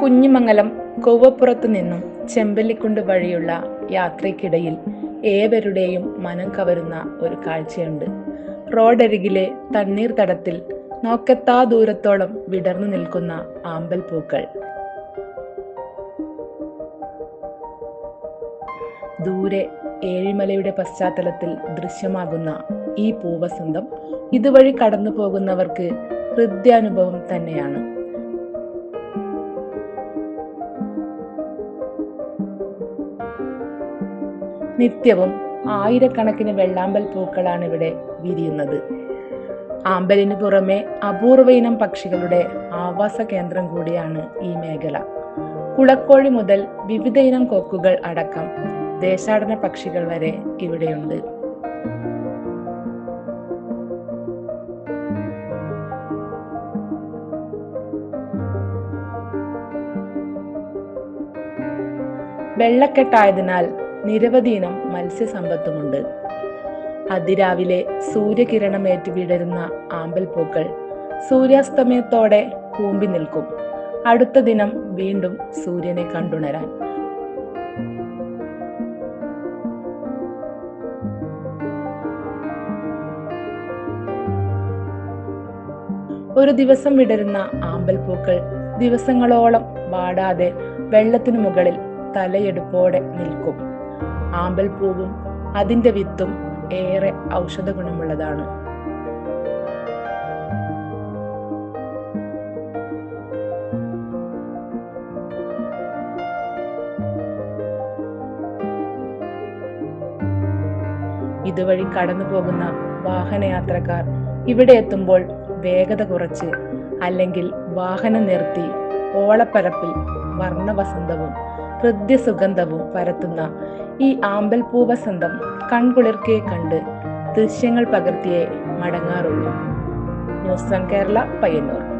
കുഞ്ഞിമംഗലം കൊവ്വപ്പുറത്തു നിന്നും ചെമ്പല്ലിക്കുണ്ട് വഴിയുള്ള യാത്രയ്ക്കിടയിൽ ഏവരുടെയും മനം കവരുന്ന ഒരു കാഴ്ചയുണ്ട്. റോഡരികിലെ തണ്ണീർത്തടത്തിൽ നോക്കത്താ ദൂരത്തോളം വിടർന്നു നിൽക്കുന്ന ആമ്പൽ പൂക്കൾ. ദൂരെ ഏഴിമലയുടെ പശ്ചാത്തലത്തിൽ ദൃശ്യമാകുന്ന ഈ പൂവസന്തം ഇതുവഴി കടന്നു പോകുന്നവർക്ക് ഹൃദ്യാനുഭവം തന്നെയാണ്. നിത്യവും ആയിരക്കണക്കിന് വെള്ളാമ്പൽ പൂക്കളാണ് ഇവിടെ വിരിയുന്നത്. ആമ്പലിന് പുറമെ അപൂർവ ഇനം പക്ഷികളുടെ ആവാസ കേന്ദ്രം കൂടിയാണ് ഈ മേഖല. കുളക്കോഴി മുതൽ വിവിധ ഇനം കൊക്കുകൾ അടക്കം ദേശാടന പക്ഷികൾ വരെ ഇവിടെയുണ്ട്. വെള്ളക്കെട്ടായതിനാൽ നിരവധി ഇനം മത്സ്യസമ്പത്തുമുണ്ട്. അതിരാവിലെ സൂര്യകിരണമേറ്റ് വിടരുന്ന ആമ്പൽപ്പൂക്കൾ സൂര്യാസ്തമയത്തോടെ കൂമ്പി നിൽക്കും. അടുത്ത ദിനം വീണ്ടും സൂര്യനെ കണ്ടുണരാൻ. ഒരു ദിവസം വിടരുന്ന ആമ്പൽപ്പൂക്കൾ ദിവസങ്ങളോളം വാടാതെ വെള്ളത്തിനു മുകളിൽ തലയെടുപ്പോടെ നിൽക്കും. ആമ്പൽപ്പൂവും അതിന്റെ വിത്തും ഏറെ ഔഷധ ഗുണമുള്ളതാണ് ഇതുവഴി കടന്നു പോകുന്ന വാഹനയാത്രക്കാർ ഇവിടെ എത്തുമ്പോൾ വേഗത കുറച്ച് അല്ലെങ്കിൽ വാഹനം നിർത്തി ഓളപ്പരപ്പിൽ വർണവസന്തവും ഹൃദ്യസുഗന്ധവും പരത്തുന്ന ഈ ആമ്പൽ പൂവസന്തം കൺകുളിർക്കെ കണ്ട് ദൃശ്യങ്ങൾ പകർത്തിയേ മടങ്ങാറുള്ളൂ. ന്യൂസ് കേരള പയ്യന്നൂർ.